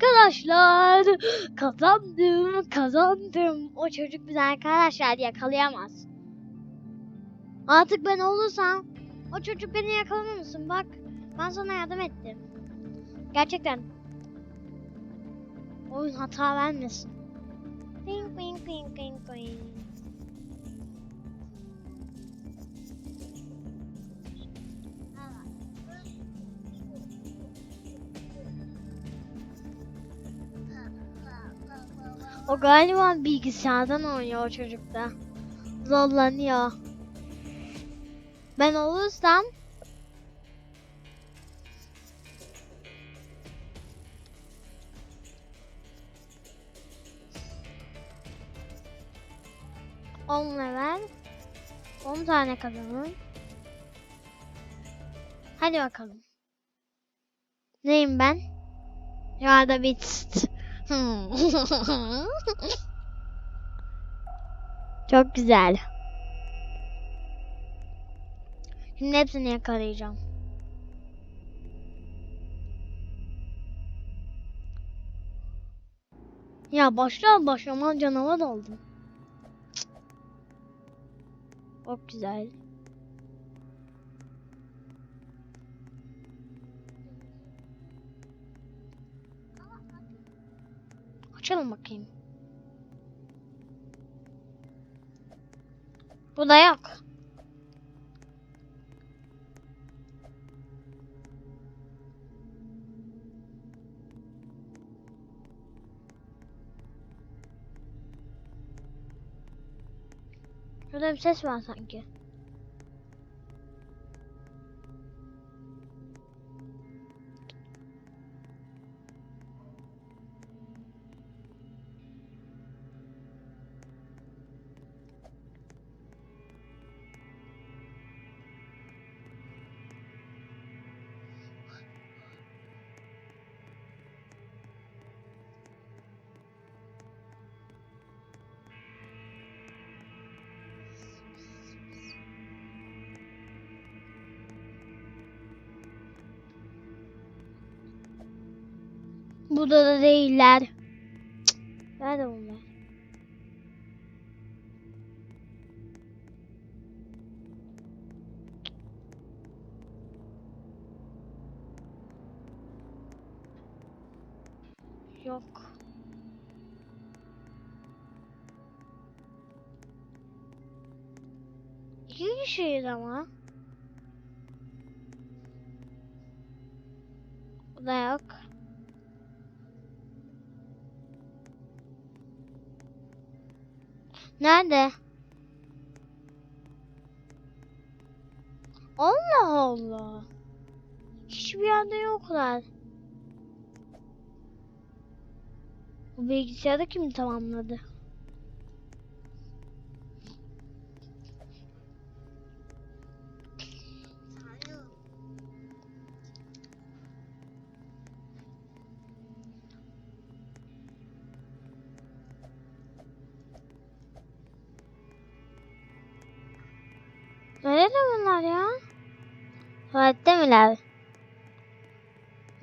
arkadaşlar. Kazandım, kazandım. O çocuk bizi arkadaşlar yakalayamaz. Artık ben olursam o çocuk beni yakalamamışsın bak. Ben sana yardım ettim. Gerçekten. Oyun hata vermesin. Ping ping ping ping ping. O galiba bilgisayardan oynuyor o çocuk da. Zorlanıyor. Ben olursam On level 10 tane kazanın. Hadi bakalım. Neyim ben? Ya da bit. Hmm. Çok güzel. Şimdi hepsini yakalayacağım. Ya başlar başlamaz canavar oldum. Çok güzel. Açalım bakayım. Bu da yok. Şurada bir ses var sanki. Burada da değiller. Cık. Nerede bunlar? Yok. İki kişiyiz ama. Bu da yok. Nerede? Allah Allah. Hiçbir yerde yoklar. Bu bilgisayarı kim tamamladı? Nerede bunlar ya? Tuvalette miler?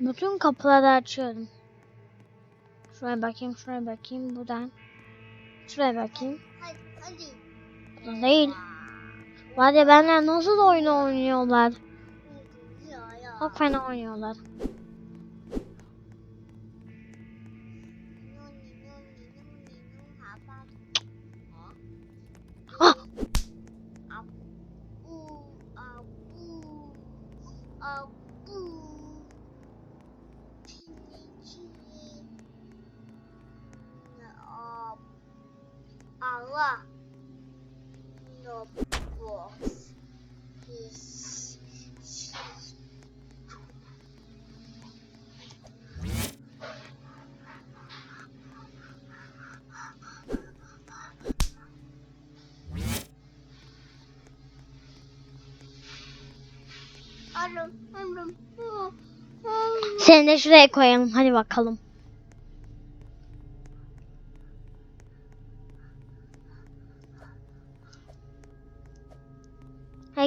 Bütün kapıları açıyorum. Şuraya bakayım, şuraya bakayım, buradan. Şuraya bakayım. Hadi, hadi. Burada değil. Var ya benler nasıl oyun oynuyorlar? Çok fena oynuyorlar. Allah. Arım, arım. Seni de şuraya koyalım. Hadi bakalım.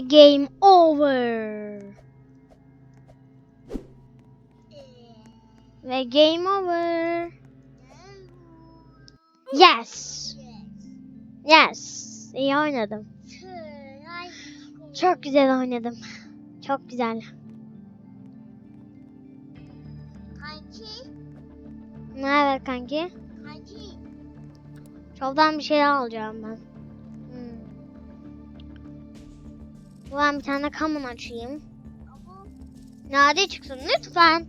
Game over. Ve game over. Yes. Yes. İyi oynadım. Çok güzel oynadım. Çok güzel. Kanki, Ne haber kanki? kanki. Şovdan bir şeyler alacağım ben. Ben bir tane kamun açayım. Nade çıksın lütfen.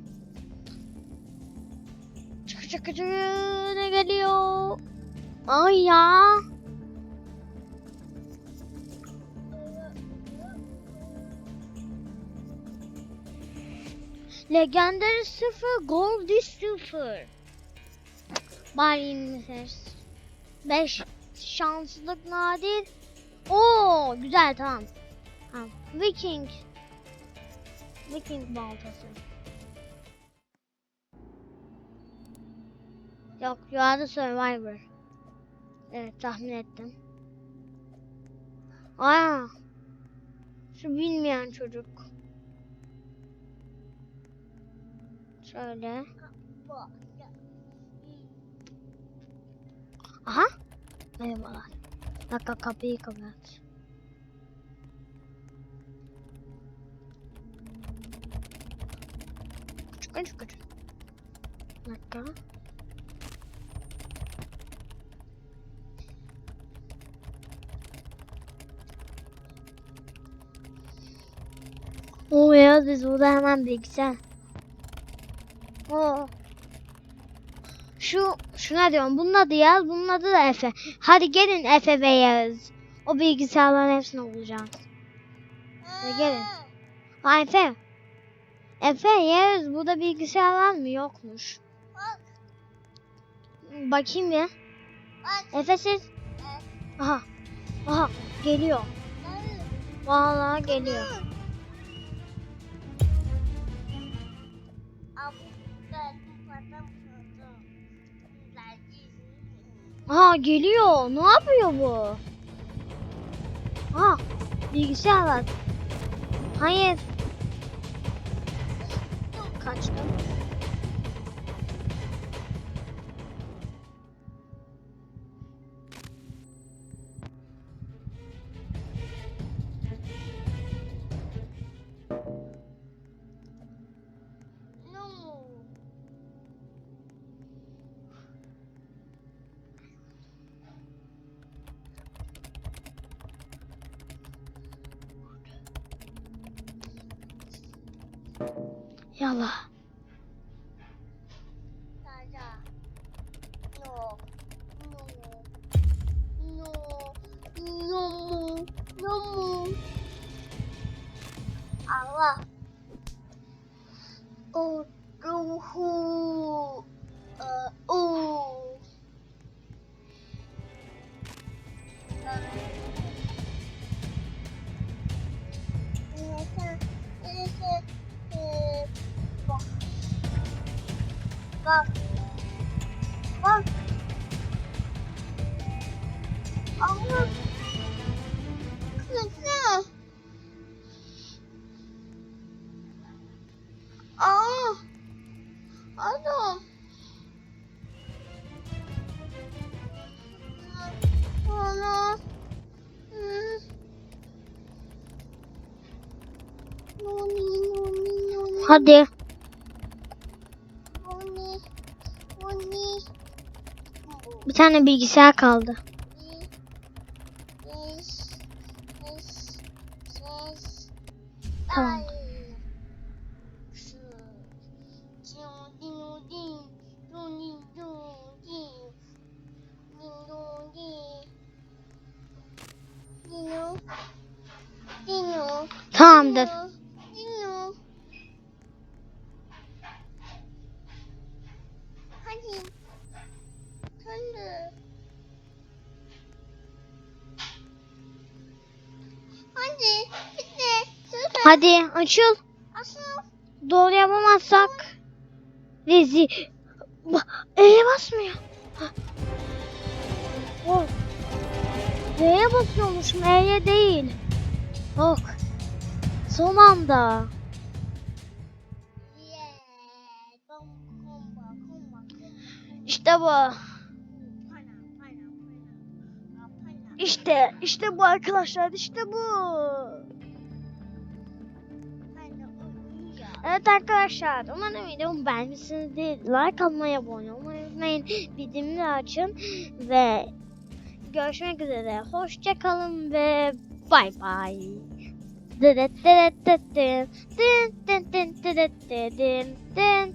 Çıkı çıkı çıkı ne geliyor? Ay ya. Legendary 0, Goldie 0. Bari 25. 5 şanslık nadir. Oo güzel tamam. Tamam. Viking. Viking baltası. Yok the survivor. Evet tahmin ettim. Aa. Şu bilmeyen çocuk. Şöyle. Aha. Merhabalar. Dakika kapıyı kapat. Çıkın çıkın. Dakika. Oo ya biz burada hemen bilgisayar. Oo. Şu şuna diyorum. Bunun adı Yağız, bunun adı da Efe. Hadi gelin Efe ve Yağız. O bilgisayarların hepsini bulacağız. Hadi gelin. Efe. Efe, Yağız burada bilgisayar var mı? Yokmuş. Bak, Bakayım bak. Efe siz. Aha. Aha geliyor. Vallahi geliyor. Aha geliyor. Ne yapıyor bu? Aha bilgisayar var. Hayır. kaçtım. Thank you. Yalla. Allah. Oh, ruhu. Uh, oh. Bak. Bak. Kızım. Aa. Adam. Ana. Hadi. Bir tane bilgisayar kaldı. Tamam. Tamamdır. Hadi. Hadi. Hadi. Bitti. Hadi açıl. Asıl. Doğru yapamazsak rezil. Ba- E'ye basmıyor. Oh. D'ye basıyormuşum E'ye değil. Yok. Son anda. İşte bu. İşte, işte bu arkadaşlar, işte bu. Evet arkadaşlar, umarım videomu beğenmişsinizdir. Like atmayı, abone olmayı unutmayın. Bildirimleri açın ve görüşmek üzere. Hoşça kalın ve bay bay. Dın dın dın dın dın dın dın dın dın dın.